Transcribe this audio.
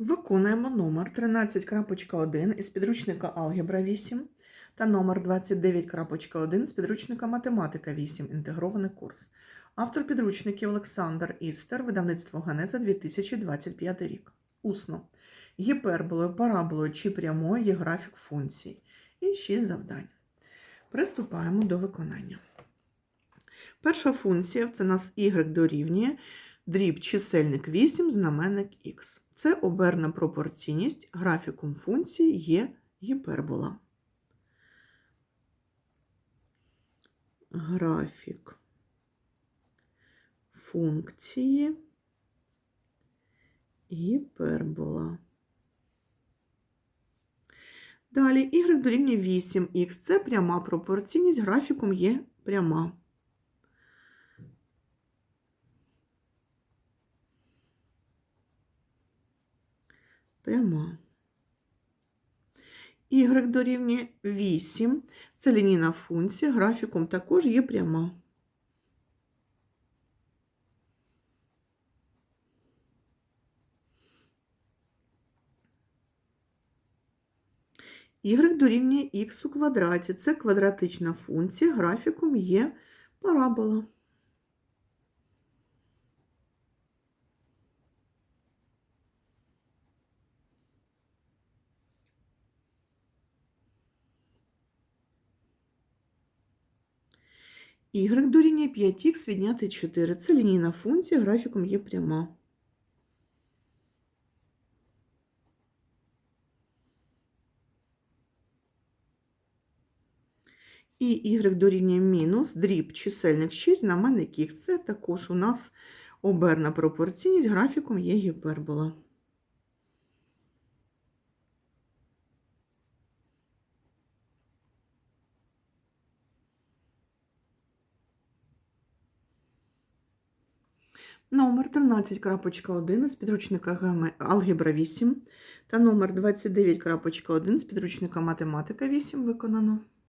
Виконуємо номер 13.1 із підручника Алгебра 8 та номер 29.1 з підручника Математика 8. Інтегрований курс. Автор підручників Олександр Істер, видавництво Генеза 2025 рік. Усно. Гіперболою, параболою чи прямою є графік функцій. І 6 завдань. Приступаємо до виконання. Перша функція це нас y дорівнює дріб чисельник 8, знаменник х. Це оберна пропорційність графіком функції є гіпербола. Графік функції гіпербола. Далі y дорівнює 8х. Це пряма пропорційність, графіком є пряма. Пряма. Y дорівнює 8. Це лінійна функція, графіком також є пряма. Y дорівнює х у квадраті. Це квадратична функція, графіком є парабола. Y дорівнює 5х відняти 4. Це лінійна функція, графіком є пряма. І y дорівнює мінус дріб чисельник 6, знаменник х. Це також у нас оберна пропорційність, графіком є гіпербола. Номер 13.1 з підручника Алгебра 8 та номер 29.1 з підручника Математика 8 виконано.